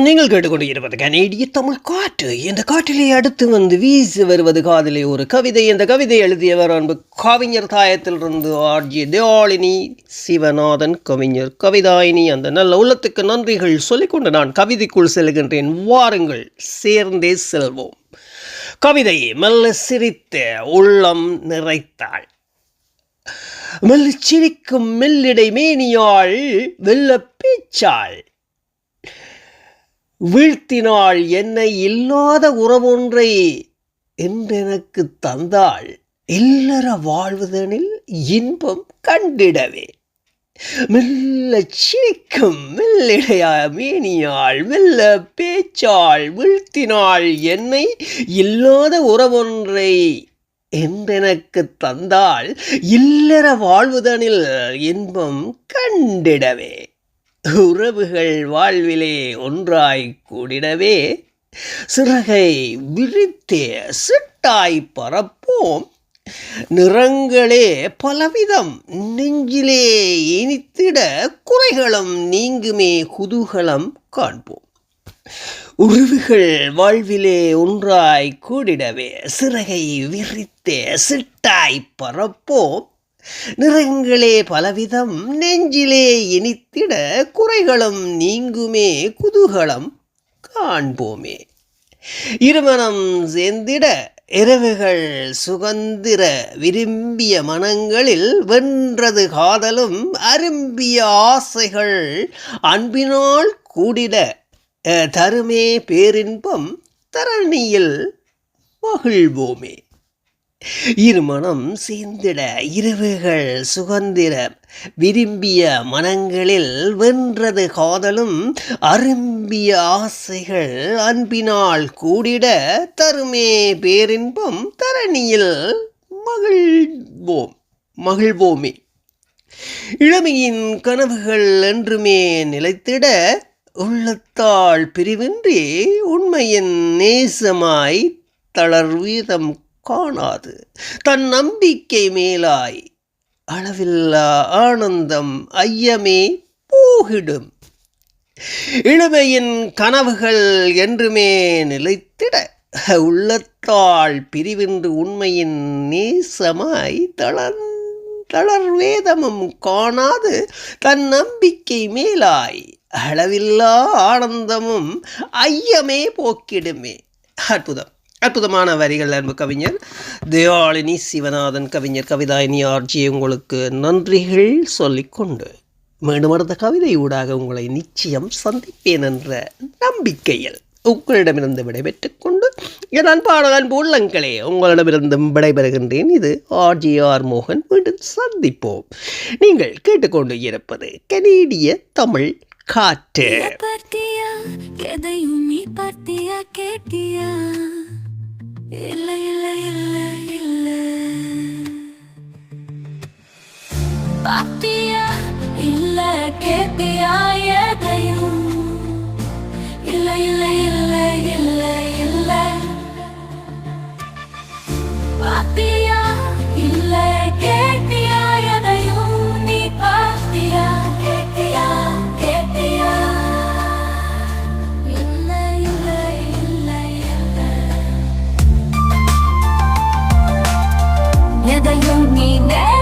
நீங்கள் கேட்டுக்கொண்டிருப்பது கனேடிய தமிழ் காற்று. இந்த காற்றிலே அடுத்து வந்து வீசி வருவது காதலே ஒரு கவிதை. இந்த கவிதை எழுதியவர் அன்பு கவிஞர் தாயத்திலிருந்து ஆர்ஜி தேவாளினி சிவநாதன் கவிஞர் கவிதாயினி. அந்த நல்ல உள்ளத்துக்கு நன்றிகள் சொல்லிக்கொண்டு நான் கவிதைக்குள் செல்கின்றேன். வாருங்கள் சேர்ந்தே செல்வோம். கவிதை மெல்ல சிரித்த உள்ளம் நிறைத்தாள். மெல்ல சிரிக்கும் மெல்லிடை மேனியாள் வெல்ல பேச்சாள். வீழ்த்தினாள் என்னை இல்லாத உறவொன்றை என்றெனக்கு தந்தாள். இல்லற வாழ்வதனில் இன்பம் கண்டிடவே. மெல்ல சிரிக்கும் மெல்லிடையா மேனியாள் மெல்ல பேச்சாள் வீழ்த்தினாள் என்னை இல்லாத உறவொன்றை என்றெனக்கு தந்தாள். இல்லற வாழ்வுதனில் இன்பம் கண்டிடவே. உறவுகள் வாழ்விலே ஒன்றாய் கூடிடவே சிறகை விரித்தே சிட்டாய் பரப்போம். நிறங்களே பலவிதம் நெஞ்சிலே இனித்திட குறைகளும் நீங்குமே குதூகலம் காண்போம். உறவுகள் வாழ்விலே ஒன்றாய் கூடிடவே சிறகை விரித்தே சிட்டாய் பரப்போம். நிறங்களே பலவிதம் நெஞ்சிலே இனித்திட குறைகளும் நீங்குமே குதூகலம் காண்போமே. இருமனம் சேர்ந்திட இரவுகள் சுகந்திர விரும்பிய மனங்களில் வென்றது காதலும் அரும்பிய ஆசைகள் அன்பினால் கூடிட தருமே பேரின்பம் தரணியில் மகிழ்வோமே. இருமனம் சேர்ந்திட இரவுகள் சுகந்திர. விரும்பிய மனங்களில் வென்றது காதலும் அரும்பிய ஆசைகள் அன்பினால் கூடிட தருமே பேரின்பம் தரணியில் மகிழ்வோம் மகிழ்வோமே. இளமையின் கனவுகள் என்றுமே நிலைத்திட உள்ளத்தால் பிரிவின்றி உண்மையின் நேசமாய் தளர்வீதம் காணாது. தன் நம்பிக்கை மேலாய் அளவில்லா ஆனந்தம் ஐயமே போகிடும். இளமையின் கனவுகள் என்றுமே நிலைத்திட உள்ளத்தால் பிரிவின்று உண்மையின் நேசமாய் தளர் தளர்வேதமும் காணாது. தன் நம்பிக்கை மேலாய் அளவில்லா ஆனந்தமும் ஐயமே போக்கிடுமே. அற்புதம். அற்புதமான வரிகள் அன்பு கவிஞர். தயாளினி சிவநாதன் கவிஞர் கவிதாயினி ஆர்ஜி உங்களுக்கு நன்றிகள் சொல்லிக்கொண்டு மீண்டும் அடுத்த கவிதை ஊடாக உங்களை நிச்சயம் சந்திப்பேன் என்ற நம்பிக்கையில் உங்களிடமிருந்து விடைபெற்றுக் கொண்டு என் அன்பான அன்பு உள்ளங்களே உங்களிடமிருந்தும் விடைபெறுகின்றேன். இது ஆர்ஜிஆர் மோகன். மீண்டும் சந்திப்போம். நீங்கள் கேட்டுக்கொண்டு இருப்பது கனேடிய தமிழ் காற்று. பார்த்தியா? எதையும் நீ பார்த்தியா? கேட்டியா? இல்லை இல்லை இல்லை இல்லை. பாத்தியா இல்லை கேட்டியா எதையும்? இல்லை இல்லை не даю ни дня.